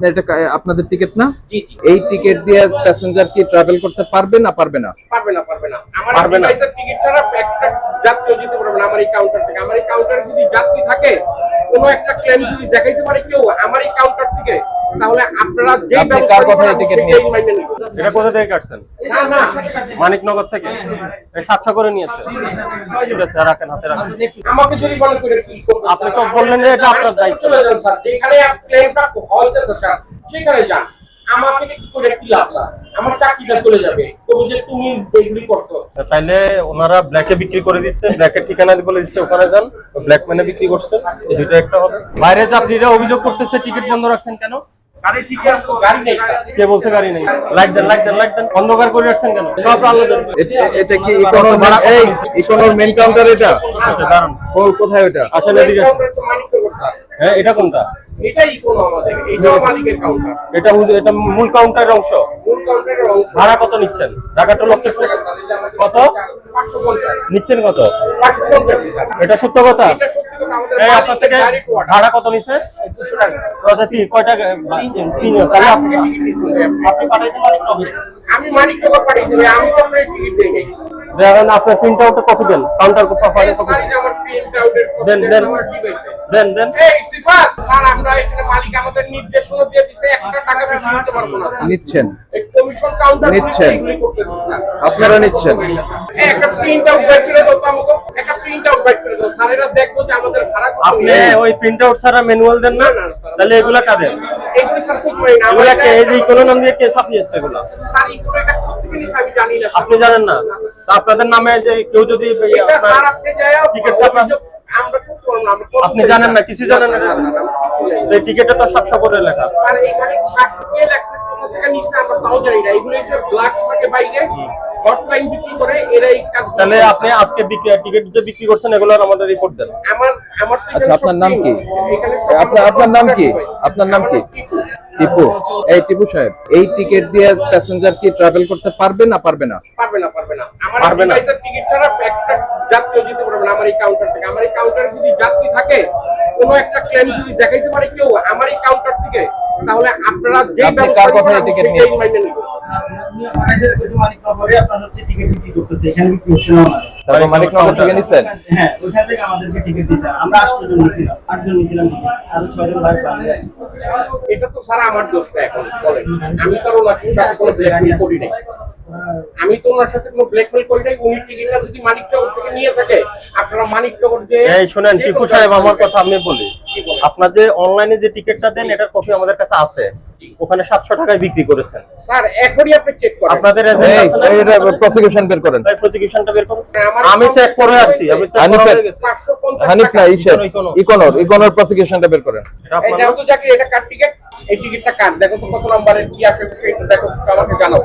এটা আপনাদের টিকিট না? এই টিকিট দিয়ে প্যাসেঞ্জার কি ট্রাভেল করতে পারবে না পারবে না? পারবে না পারবে না। আমার পারবে না। ডিভাইসের টিকিট ছাড়া একটা যাত্রী যেতে পারবে না আমার এই কাউন্টার থেকে। আমার এই কাউন্টারে যদি যাত্রী থাকে কোনো একটা ক্লেম যদি দেখাইতে পারে কেউ আমার এই কাউন্টার থেকে তাহলে আপনারা যে কথায় টিকিট? এটা কোথা থেকে কাটছেন? না না। মানিকনগর থেকে? এই সাতশো করে নিয়েছে। ঠিক আছে রাখেন হাতে রাখেন। আমাকে যদি করবেন? আপনি তো বললেন যে এটা আপনার দায়িত্ব। চলে যান স্যার। যেখানে ক্লেমটা হইতেছে স্যার সেখানে যান। আমাকে কি করে কি লাভ স্যার? আমার চাকরিটা চলে যাবে। তবু যে তুমি করছ। তাইলে ওনারা ব্ল্যাকে বিক্রি করে দিচ্ছে ব্ল্যাকের ঠিকানা বলে দিচ্ছে ওখানে যান। ব্ল্যাক ম্যানে বিক্রি করছে এই দুটো একটা হবে। বাইরে যাত্রীরা অভিযোগ করতেছে টিকিট বন্ধ রাখছেন কেন? গাড়ি ঠিক আছে গাড়ি নেই স্যার। কে বলছে গাড়ি নেই? লাইট দেন লাইট দেন লাইট দেন। অন্ধকার করে রাখছেন কেন? সব আলো দেন। এটা- এই ইকোনোর মেন কাউন্টার এটা? আচ্ছা, কোথায় ওটা? এদিকে স্যার। হ্যাঁ এটা কোনটা? এটাই কোনো আমাদের এটাও মালিকের কাউন্টার এটা এটা মূল কাউন্টারের অংশ। মূল কাউন্টারের অংশ। ভাড়া কত নিচ্ছেন? ঢাকা টু লক্ষ্য কত? নিচ্ছেন কত? এটা সত্য কথা? এটা সত্যি কথা আমাদের এই আপনার থেকে ভাড়া কত নিছে? দুশো টাকা। কত তিন কয়টা তিন তাহলে আপনি আপনি পাঠাইছেন মানিকনগর আমি মানিকনগর পাঠাইছি আমি তো আপনার টিকিট দেই দেখেন আপনার প্রিন্ট আউট কপি দেন। কাউন্টার কপি এই স্যারই যে আমার প্রিন্ট আউটের দেন, দেন। দেন দেন। এই সিফাত স্যার আমরা এখানে মালিক আমাদের নির্দেশনা দিয়ে দিছে একটা টাকা বেশি নিতে পারব না নিচ্ছেন। কমিশন কাউন্টার আপনারা নিচ্ছেন। একটা প্রিন্ট আউট বের করে দাও তো আমাকে। একটা প্রিন্ট আউট বের করে দাও। স্যারেরা দেখব যে আমাদের ভাড়া কত। আপনি ওই প্রিন্ট আউট ছাড়া ম্যানুয়াল দেন না। না, না, স্যার। তাহলে এগুলা কাদের? এগুলি স্যার খুব পারি না। এগুলা কে? এই যে ইকোনো নাম দিয়ে কে ছাপিয়েছে এগুলা? স্যার ইকোনো এটা কোথেকে নিছে আমি জানি না আপনি জানেন না? তা আপনাদের নামে যে কেউ যদি স্যার আপনি টিকিট ছাপা আমরা জানেন না। কিছু জানেন না? স্যার, আমরা কিছু জানি না। এই টিকিটে তো সাতশো করে লেখা। স্যার এখানে কে থেকে নিচ্ছে আমরা তাও জানি না। এগুলো এসে ব্ল্যাক থাকে বাইরে হটলাইন বিক্রি করে এরা এই কাজ তাহলে আপনি আজকে টিকিট যে বিক্রি করছেন এগুলোর আমাদের রিপোর্ট দেন। আমার আমার আচ্ছা আপনার নাম কি? print। এখানে সব আপনার আপনার নাম কি? আপনার নাম কি? টিপু। টিপু। এই টিপু সাহেব এই টিকিট দিয়ে প্যাসেঞ্জার কি ট্রাভেল করতে পারবে না পারবে না? পারবে না পারবে না। আমার পারবে না। টিকিট ছাড়া একটা যাত্রীও যেতে পারবে না আমার এই কাউন্টার থেকে। আমার এই কাউন্টারে যদি যাত্রী থাকে কোনো একটা ক্লেম যদি দেখাইতে পারে কেউ আমার এই কাউন্টার থেকে তাহলে আপনারা যে চার কথা টিকিট সেটাই নিয়েছেন? মাইনে নিব। আমাদের কিছু মালিক নগরে আপনার হচ্ছে টিকিট বিক্রি করতেছে এখানে বিক্রি হচ্ছে না আমাদের। তারপর মালিক নগর থেকে নিচ্ছেন হ্যাঁ ওইখান থেকে আমাদেরকে টিকিট দিছে আমরা আটজন নিয়েছিলাম আটজন নিয়েছিলাম টিকিট আর ছয়জন ভাই বাংলা এটা তো স্যার আমার দোষ না এখন বলেন আমি তো করি নাই আমি তো ওনার সাথে কোনো ব্ল্যাকমেল করি নাই উনি টিকিটটা যদি মানিকনগর থেকে নিয়ে থাকে আপনারা মানিকনগর যে এই শুনেন টিপু সাহেব আমার কথা আমি বলি? আপনার যে অনলাইনে যে টিকিটটা দেন এটার কপি আমাদের কাছে আছে। ওখানে সাতশো টাকায় বিক্রি করেছেন। স্যার এখনই আপনি চেক করেন। আপনাদের এজেন্ট আছে না? এটা প্রসিকিউশন বের করেন। প্রসিকিউশনটা বের করুন। আমি চেক করে আসছি আমি চেক করা হয়ে গেছে। হানিফ না টাকা। ইকোনো। ইকোনর ইকোনর প্রসিকিউশনটা বের করেন। এটা এই আপনার দেখো তো যাকে এটা কার টিকিট এই টিকিটটা কার? দেখো তো কত নম্বরের কি আসে সেটা দেখো তো আমাকে জানাও।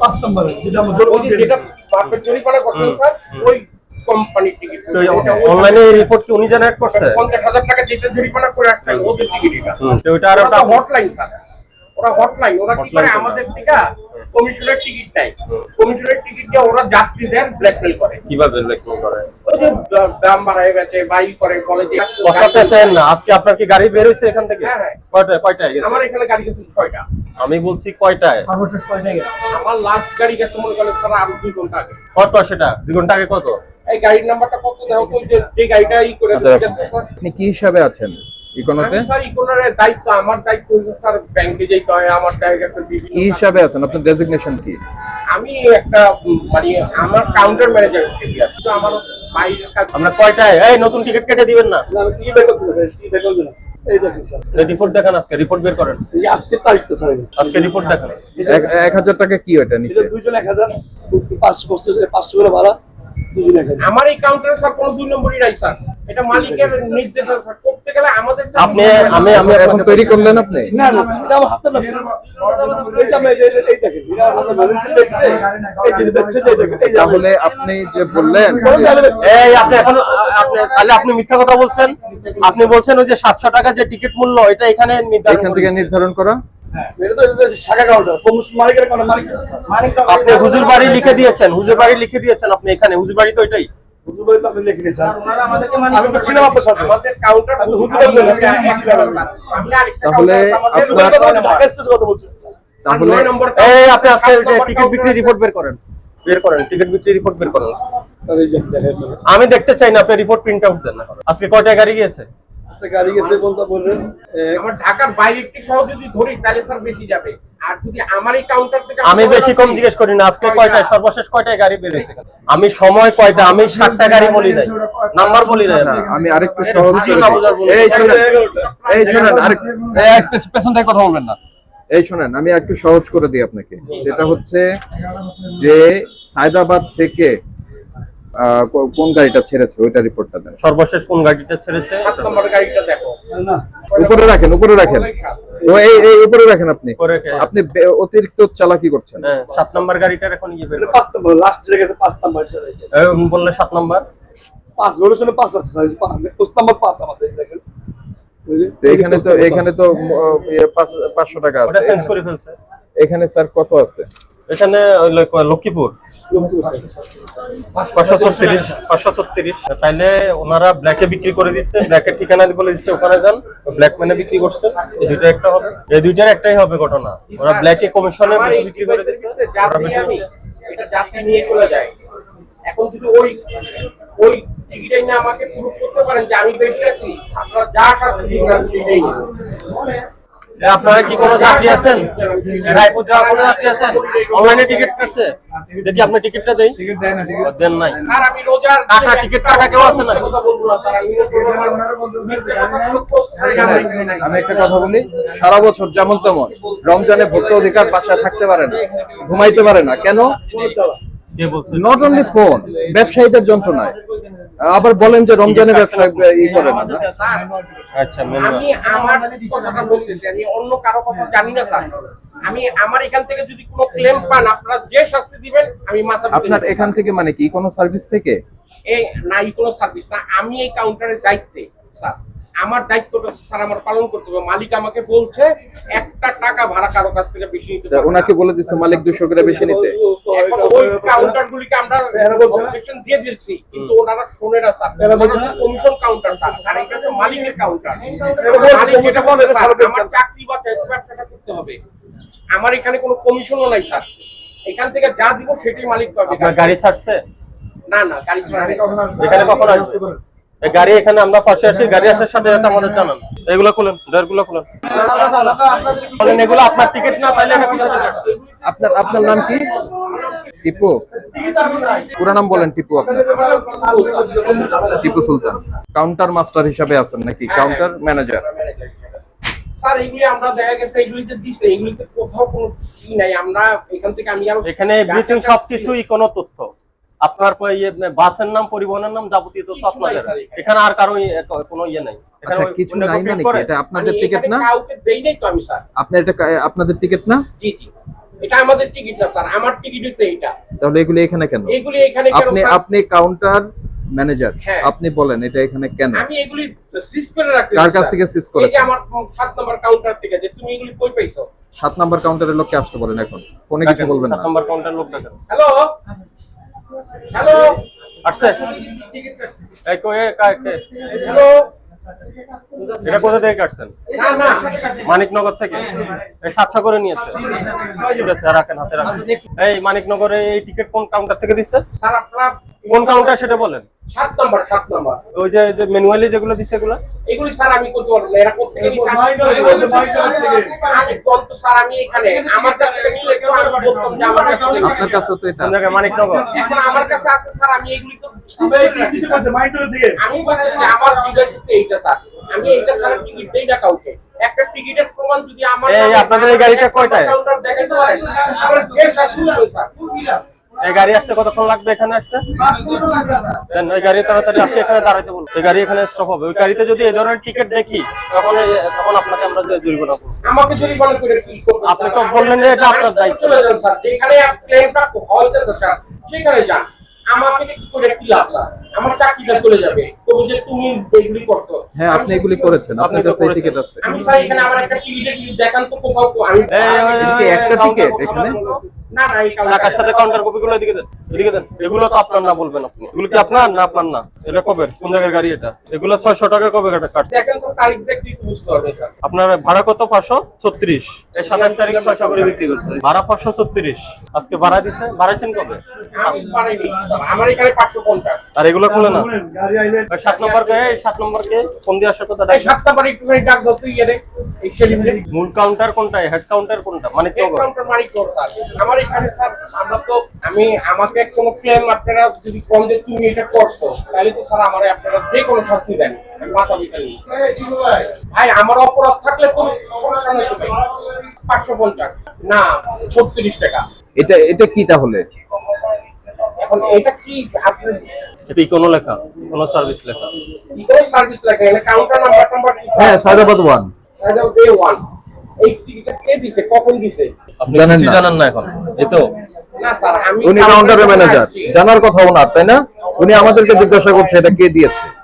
পাঁচ নম্বরের যেটা যে যেটা আপনার জরিমানা করছেন স্যার ওই কোম্পানির টিকিট। তো অনলাইনে রিপোর্ট কি উনি জেনারেট করছে? পঞ্চাশ হাজার টাকা যেটা জরিমানা করে আসছেন ওদের টিকিট এটা। তো ওটা আর একটা হটলাইন স্যার। ওরা হটলাইন ওরা কি করে? আমাদের টিকা কমিশনের টিকিট নাই। কমিশনের টিকিট দিয়ে ওরা যাত্রীদের ব্ল্যাকমেল করে। কীভাবে ব্ল্যাকমেল করে? ওই যে দাম বাড়ায় গেছে বাই করে বলে যে কথা পেছেন না আজকে আপনার কি গাড়ি বের হয়েছে এখান থেকে? হ্যাঁ, হ্যাঁ। কয়টায় কয়টায় গেছে? আমার এখানে গাড়ি গেছে ছয়টা। আমি বলছি কয়টায়? সর্বশেষ কয়টা গেছে? আমার লাস্ট গাড়ি গেছে মনে করেন স্যার আরও দুই ঘণ্টা আগে। কত সেটা? দুই ঘণ্টা আগে কত? এই গাড়ির নাম্বারটা কত? দাও তো যে গাড়িটা ই করে আচ্ছা, স্যার। আপনি কি হিসাবে আছেন? ইকোনোতে? স্যার ইকোনারের দায়িত্ব আমার দায়িত্ব হচ্ছে স্যার ব্যাংকে যেতে হয় আমার গেছে বিভিন্ন কি হিসাবে আছেন? আপনার ডেজিগনেশন কি? আমি একটা মানে আমার কাউন্টার ম্যানেজার থেকে আছি। তো আমার বাইরের কাজ আমরা কয়টায়? এই নতুন টিকিট কেটে দিবেন না। না, টিকিট বের করতে টিকিট বের করতে এই দেখুন স্যার, রিপোর্ট দেখান আজকে রিপোর্ট বের করেন। যে তারিখ তো স্যার আজকে রিপোর্ট দেখান। এক- এক হাজার টাকা কি ওটা এটা নিচে? দুইজন এক হাজার, পাঁচশো পঁচিশ- পাঁচশো করে ভাড়া, এক হাজার। আমার এই কাউন্টারে স্যার কোনো দুই নম্বরই নাই স্যার এটা মালিকের নির্দেশ আছে, স্যার করতে গেলে আমাদের আপনি আমি আমি এখন তৈরি করলেন আপনি না, না, এটা আমার হাতের নাম। এই যে এই- এই- এই দেখেন, এটা আমার ম্যানেজার দেখছে, এই যে দেখছে, যে দেখেন, এই যে আমি- তাহলে আপনি যে বললেন। এই আপনি এখন আপনি তাহলে আপনি মিথ্যা কথা বলছেন আপনি বলছেন ওই যে সাতশো টাকা যে টিকিট মূল্য এটা এখানে নির্ধারণ এখান থেকে নির্ধারণ করা না। মালিক আপনি হুজুর বাড়ি লিখে দিয়েছেন হুজুর বাড়ি লিখে দিয়েছেন আপনি এখানে হুজুর বাড়ি তো এটাই হুজুর ভাই তো আপনি লিখিনি স্যার আমি তো ছিলাম আপনার সাথে। আমাদের কাউন্টার আপনি হুজুর বললেন, আপনি কি ছিলেন? তাহলে আপনার- ঢাকা এক্সপ্রেস কথা বলছেন। তাহলে এই আপনি আজকে টিকিট বিক্রি রিপোর্ট বের করেন। বের করেন টিকিট বিক্রি রিপোর্ট বের করেন। স্যার এই যে দেখেন আমি দেখতে চাই না আপনি রিপোর্ট প্রিন্ট আউট দেন আজকে কয়টা গাড়ি গিয়েছে? আচ্ছা গাড়ি গেছে বলতে বললেন আমার ঢাকার বাইরে একটি সহ যদি ধরি তাহলে স্যার বেশি যাবে। আর যদি আমার এই কাউন্টার থেকে আমি বেশি কম জিজ্ঞেস করি না আজকে কয়টায়? সর্বশেষ কয়টায় গাড়ি বেরিয়েছে আমি সময় কয়টা? আমি সাতটা গাড়ি বলি নাই। নাম্বার বলি নাই না, আমি আরেকটু সহজ। এই শোনেন। এই শোনেন আরেক এক পেছনটায় কথা বলবেন না। এই শোনেন আমি একটু সহজ করে দিই আপনাকে। সেটা হচ্ছে যে সায়দাবাদ থেকে কোন গাড়িটা ছেড়েছে? ওইটা রিপোর্টটা দেন। সর্বশেষ কোন গাড়িটা ছেড়েছে? সাত নম্বর গাড়িটা দেখো। না উপরে রাখেন। উপরে রাখেন ও এই এই উপরে রাখেন আপনি? আপনি অতিরিক্ত চালাকি করছেন। হ্যাঁ, সাত নম্বর গাড়িটার এখন ইয়ে বের পাঁচ নম্বর লাস্ট ছেড়ে গেছে পাঁচ নম্বর সাথে এই বললে সাত নম্বর। পাঁচ রোটেশনে পাঁচ আছে যে পাঁচ পাঁচ নাম্বার পাঁচ আমাদের দেখেন। এখানে তো এখানে তো ইয়ে, পাঁচ- পাঁচশো টাকা আছে। চেঞ্জ করে ফেলছে। এখানে স্যার কত আছে? এখানে ওই লক্ষ্মীপুর? পাঁচশো ছত্রিশ পাঁচশো ছত্রিশ। তাইলে ওনারা ব্ল্যাকে বিক্রি করে দিচ্ছে ব্ল্যাকের ঠিকানা বলে দিচ্ছে ওখানে যান ব্ল্যাক বিক্রি এই দুইটা একটা হবে। এই দুইটার একটাই হবে ঘটনা। ওরা ব্ল্যাকে কমিশনে বেশি বিক্রি করে দিচ্ছে এটা যাত্রী নিয়ে চলে যায়। এখন যদি ওই ওই টিকিটাই না আমাকে প্রুভ করতে পারেন যে আমি বেশি আছি আপনারা যা শাস্তি দিবেন সেটাই নেব। এ, আপনারা কি কোনো যাত্রী আছেন? রায়পুর যাওয়ার কোনো যাত্রী আছেন? অনলাইনে টিকিট কাটছে? দেখি আপনি টিকিটটা দেই। দেন নাই। স্যার আমি রোজার টাকা টিকিট টাকা কেউ আছে না? কথা বলব না স্যার আমি একটা কথা বলি সারা বছর যেমন তেমন রমজানে ভোক্তা অধিকার বাসায় থাকতে পারে না ঘুমাইতে পারে না। কেন? কে বলছে? নট অনলি ফোন ব্যবসায়ীদের যন্ত্রণায়। আবার বলেন যে রমজানে ব্যবসা ই করে না। না? আচ্ছা মেনু আমি আমার কথা বলতেছি আমি অন্য কারও কথা জানি না স্যার। আমি আমার এখান থেকে যদি কোনো ক্লেম পান আপনারা যে শাস্তি দিবেন আমি মাথা আপনার এখান থেকে মানে কি কোনো সার্ভিস থেকে? এই নাই কোনো সার্ভিস না। আমি এই কাউন্টারের দায়িত্বে স্যার আমার দায়িত্বটা স্যার আমার পালন করতে হবে। মালিক আমাকে বলছে একটা টাকা ভাড়া কারও কাছ থেকে বেশি নিতে তা ওনাকে বলে দিচ্ছে মালিক দুশো করে বেশি নিতে। এখন ওই কাউন্টার গুলিকে আমরা এরা বলছে না? objection দিয়ে দিচ্ছি কিন্তু ওনারা শোনে না স্যার। এরা বলছে কমিশন কাউন্টার স্যার। আর এটা হচ্ছে মালিকের কাউন্টার এরা বলছে মালিক যেটা বলে স্যার আমার চাকরি বা চাইতে ব্যবসাটা করতে হবে। আমার এখানে কোনো কমিশনও নাই স্যার। এখান থেকে যা দিব সেটাই মালিক পাবে। আপনার গাড়ি ছাড়ছে? না না গাড়ি ছাড়া নেই। এখানে কখন আসছে গাড়ি এখানে আমরা পাশে আসি গাড়ি আসার সাথে সাথে আমাদের জানান। এগুলো খুলেন ডয়ারগুলো খুলেন। বলেন এগুলো আপনার টিকিট না আসছে? আপনার আপনার নাম কি? টিপু। পুরো নাম বলেন টিপু আপনার। টিপু সুলতান। কাউন্টার মাস্টার হিসাবে আছেন নাকি? কাউন্টার ম্যানেজার স্যার এগুলি আমরা দেখা গেছে এগুলিতে দিছে এগুলিতে কোথাও কোনো ই নাই। আমরা এখান থেকে আমি এখানে এভরিথিং সবকিছুই কোনো তথ্য। আপনার ইয়ে, বাসের নাম পরিবহনের নাম যাবতীয় তথ্য আপনাদের। এখানে। আর কারও কোনো ইয়ে নাই। আচ্ছা কিছু নাই মানে এটা আপনাদের টিকিট না? কাউকে দেই নাই তো আমি স্যার। আপনার এটা আপনাদের টিকিট না? জি জি। এটা আমাদের টিকিট না স্যার। আমার টিকিট হচ্ছে তাহলে এগুলি এখানে কেন? এগুলি এখানে কেন আপনি আপনি কাউন্টার ম্যানেজার হ্যাঁ। আপনি বলেন এটা এখানে কেন? আমি এগুলি সিজ করে রাখতে কার কাছ স্যার। থেকে seize এই যে আমার সাত নম্বর কাউন্টার থেকে যে তুমি এগুলি কই পাইছো? সাত নাম্বার কাউন্টারের লোককে আসতে বলেন এখন। ফোনে কিছু বলবেন না। সাত নাম্বার কাউন্টার লোক ডাকেন হ্যালো? হ্যালো আসছে? এই কো এ, কা- কে? হ্যালো এটা কোথা থেকে কাটছেন? মানিকনগর থেকে? এই সাতশো করে নিয়েছে। ঠিক আছে রাখেন হাতে রাখেন। এই মানিকনগরে এই টিকিট কোন কাউন্টার থেকে দিচ্ছে? কোন কাউন্টার সেটা বলেন। সাত নম্বর সাত নম্বর। ওই যে যে ম্যানুয়ালি যেগুলো দিছে এগুলো? এগুলি স্যার আমি করতে পারব না এরা গেলে তো স্যার আমি এখানে আমার কাছ থেকে নিলে তো আমি বলতাম যে আমার কাছ আপনার কাছে তো এটা। কোন জায়গায় মানিকনগর এখন আমার কাছে আছে স্যার আমি এগুলি তো। আমি বলতেছি আমার এইটা স্যার। আমি এইটা ছাড়া টিকিট দেই না কাউকে। একটা টিকিটের প্রমাণ যদি আমার এই, আপনাদের এই গাড়িটা কয়টায়? কাউন্টার দেখাইতে পারেন আমার যে শাস্তি হবে স্যার। এই গাড়ি আসতে কতক্ষণ লাগবে এখানে আসতে? দেন ওই গাড়ি তাড়াতাড়ি আসে এখানে দাঁড়াইতে বলুন। ওই গাড়ি এখানে স্টপ হবে। ওই গাড়িতে যদি এই ধরনের টিকিট দেখি তখন তখন আপনাকে আমরা জরিমানা করব। আমাকে যদি করে কি করবে আপনি তো বললেন যে এটা আপনার দায়িত্ব। চলে যান স্যার। যেখানে ক্লেমটা হইতেছে স্যার সেখানে যান। আমাকে করে কি লাভ স্যার? আমার চাকরিটা চলে যাবে। তবু যে তুমি এগুলি করছ হ্যাঁ আপনি এগুলি করেছেন। আপনার কাছে। টিকিট আছে। আমি স্যার এখানে আমার একটা টিকিটের দেখান তো কোথাও আমি এই, একটা কপি এখানে? গুলো? না না এই টাকার সাথে কাউন্টার কপি এদিকে দেন এদিকে দেন। এগুলো তো আপনার না বলবেন আপনি। এগুলো কি আপনার না আপনার না? এটা কবে কোন জায়গার গাড়ি এটা? এগুলো ছয়শো টাকা কবে কাটা কাটছে? দেখেন স্যার তারিখ দেখলে একটু বুঝতে পারবেন স্যার আপনার ভাড়া কত? পাঁচশো ছত্রিশ। এই সাতাশ তারিখ ছয়শো করে বিক্রি করছে। ভাড়া পাঁচশো ছত্রিশ। আজকে ভাড়া দিছে? ভাড়াইছেন কবে? আমি পারিনি আমার এখানে পাঁচশো পঞ্চাশ। আর এগুলো খুলে না? নম্বর কে এই সাত নম্বর কে দিয়ে আসার কথা ডাক মূল কাউন্টার কোনটা? হেড কাউন্টার কোনটা? মানে কি স্যার আমার এখানে স্যার আমরা তো আমি আমাকে কোনো ক্লেম আপনারা যদি কল যে তুমি এটা করছ তাহলে তো স্যার আমার আপনারা যে কোনো শাস্তি দেন আমি মাথা নিই ভাই আমার অপরাধ থাকলে কোনো সমস্যা নেই পাঁচশো পঞ্চাশ। না ছত্রিশ টাকা। এটা এটা কি তাহলে? এখন এটা কি আপনার? এটা কোনো লেখা? কোনো সার্ভিস লেখা? কোনো সার্ভিস লাগে এখানে কাউন্টার নাম্বার নাম্বার হ্যাঁ সায়দাবাদ ওয়ান ডে ওয়ান এই টিকিটটা কে দিছে? কখন দিছে? জানেন না। জানেন না এখন। এই তো। না স্যার আমি উনি কাউন্টারের ম্যানেজার জানার কথা ওনার তাই না? উনি আমাদেরকে জিজ্ঞাসা করছে এটা কে দিয়েছে।